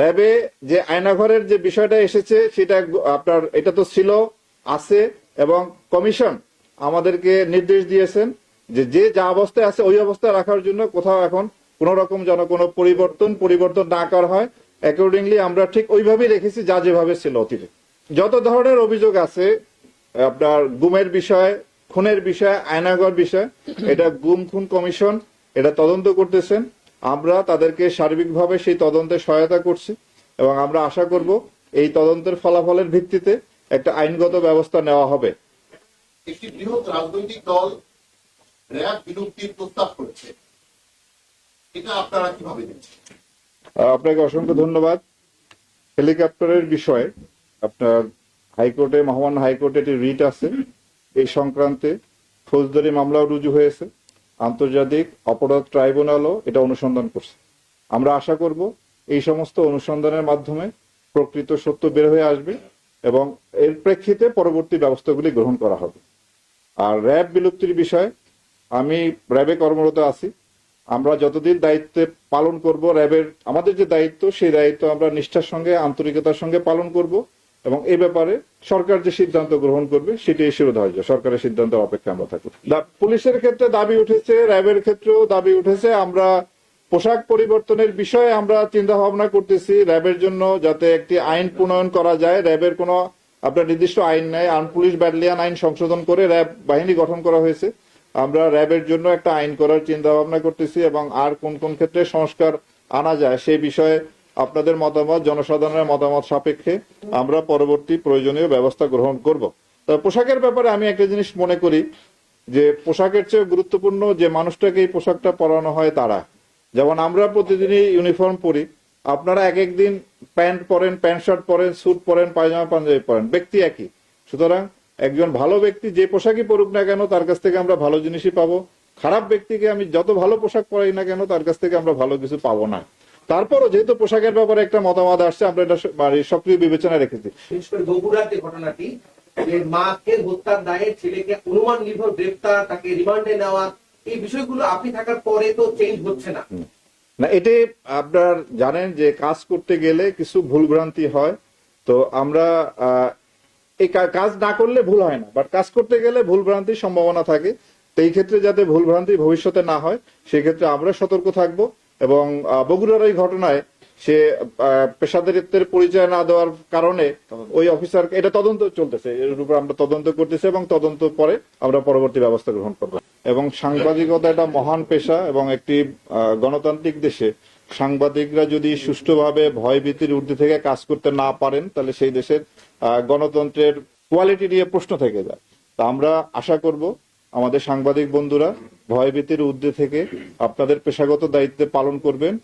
র্যাবে যে আয়নাঘরের যে বিষয়টা এসেছে, সেটা আপনার, এটা তো ছিল, আছে, এবং কমিশন আমাদেরকে নির্দেশ দিয়েছেন যে যে যা অবস্থায় আছে ওই অবস্থায় রাখার জন্য কোথাও এখন কোন রকম যেন কোনো পরিবর্তন পরিবর্তন না করা হয়। অ্যাকর্ডিংলি আমরা ঠিক ওইভাবেই রেখেছি, যা যেভাবে ছিল অতীতে। যত ধরনের অভিযোগ আছে, আপনার গুমের বিষয়, খুনের বিষয় আয়নাগর বিষয়, এটা গুম, খুন কমিশন, এটা তদন্ত করতেছেন। আমরা তাদেরকে সার্বিকভাবে সেই তদন্তে সহায়তা করছি এবং আমরা আশা করব এই তদন্তের ফলাফলের ভিত্তিতে একটা আইনগত ব্যবস্থা নেওয়া হবে। একটি বৃহৎ রাজনৈতিক দল র্যাব বিলুপ্তির প্রস্তাব করেছে। এটা আপনারা কীভাবে দেখছেন? আপনাকে অসংখ্য ধন্যবাদ। হেলিকপ্টারের বিষয়ে আপনার হাইকোর্টে মহামান্য হাইকোর্টে একটি রিট আছে। এই সংক্রান্তে ফৌজদারি মামলাও রুজু হয়েছে। আন্তর্জাতিক অপরাধ ট্রাইব্যুনালও এটা অনুসন্ধান করছে। আমরা আশা করব এই সমস্ত অনুসন্ধানের মাধ্যমে প্রকৃত সত্য বের হয়ে আসবে এবং এর প্রেক্ষিতে পরবর্তী ব্যবস্থাগুলি গ্রহণ করা হবে। আর র্যাব বিলুপ্তির বিষয়ে আমি র্যাবে কর্মরত আছি। আমরা যতদিন দায়িত্বে পালন করব, র্যাবের আমাদের যে দায়িত্ব, সেই দায়িত্ব আমরা নিষ্ঠার সঙ্গে, আন্তরিকতার সঙ্গে পালন করব। এবং এ ব্যাপারে সরকার যে সিদ্ধান্ত গ্রহণ করবে সেটি সেটাই শিরোধার্য। সরকারের সিদ্ধান্ত অপেক্ষা আমরা থাকব। পুলিশের ক্ষেত্রে দাবি উঠেছে, র্যাবের ক্ষেত্রেও দাবি উঠেছে। আমরা পোশাক পরিবর্তনের বিষয়ে আমরা চিন্তা ভাবনা করতেছি। র্যাবের জন্য যাতে একটি আইন প্রণয়ন করা যায়। র্যাবের কোনো আপনার নির্দিষ্ট আইন নেই। আর্ম পুলিশ ব্যাটালিয়ান আইন সংশোধন করে র্যাব বাহিনী গঠন করা হয়েছে। আমরা র্যাবের জন্য একটা আইন করার চিন্তা ভাবনা করতেছি এবং আর কোন কোন ক্ষেত্রে সংস্কার আনা যায় সেই বিষয়ে আপনাদের মতামত, জনসাধারণের মতামত সাপেক্ষে আমরা পরবর্তী প্রয়োজনীয় ব্যবস্থা গ্রহণ করব। তবে পোশাকের ব্যাপারে আমি একটা জিনিস মনে করি যে পোশাকের চেয়ে গুরুত্বপূর্ণ যে মানুষটাকে এই পোশাকটা পরানো হয় তারা। যেমন আমরা প্রতিদিনই ইউনিফর্ম পরি, আপনারা এক একদিন প্যান্ট পরেন, প্যান্ট শার্ট পরেন, স্যুট পরেন, পায়জামা, পাঞ্জাবি পরেন, ব্যক্তি একই। সুতরাং একজন ভালো ব্যক্তি যে পোশাকই পরুক না কেন তার কাছ থেকে আমরা ভালো জিনিসই পাবো। খারাপ ব্যক্তিকে আমি যত ভালো পোশাক পরাই না কেন তার কাছ থেকে আমরা ভালো কিছু পাবো না। তারপরও যেহেতু পোশাকের ব্যাপারে একটা মতামত আসছে আমরা এটা মানে সক্রিয় বিবেচনা রেখেছি। বিশেষ করে বগুড়ার যে ঘটনাটি যে মাকে হত্যার দায়ে ছেলেকে অনুমান নির্ভর গ্রেপ্তার তাকে রিমান্ডে নেওয়া এই বিষয়গুলো আপনি থাকার পরে তো চেঞ্জ হচ্ছে না। না এটি আপনার জানেন যে কাজ করতে গেলে কিছু ভুলভ্রান্তি হয় তো আমরা আহ, এই কাজ না করলে ভুল হয় না বাট কাজ করতে গেলে ভুলভ্রান্তির সম্ভাবনা থাকে। তো এই ক্ষেত্রে যাতে ভুলভ্রান্তি ভবিষ্যতে না হয় সেই ক্ষেত্রে আমরা সতর্ক থাকব। এবং বগুড়ার এই ঘটনায় সে পেশাদারিত্বের পরিচয় না দেওয়ার কারণে ওই অফিসার এটা তদন্ত চলতেছে এর উপর আমরা তদন্ত করতেছি এবং তদন্ত পরে আমরা পরবর্তী ব্যবস্থা গ্রহণ করব। এবং সাংবাদিকতা একটা মহান পেশা এবং একটি গণতান্ত্রিক দেশে সাংবাদিকরা যদি সুষ্ঠুভাবে ভয়ভীতির ঊর্ধ্বে থেকে কাজ করতে না পারেন তাহলে সেই দেশের আহ, গণতন্ত্রের কোয়ালিটি নিয়ে প্রশ্ন থেকে যায়। তা আমরা আশা করব আমাদের সাংবাদিক বন্ধুরা ভয়ভীতির ঊর্ধ্বে থেকে আপনাদের পেশাগত দায়িত্বে পালন করবেন।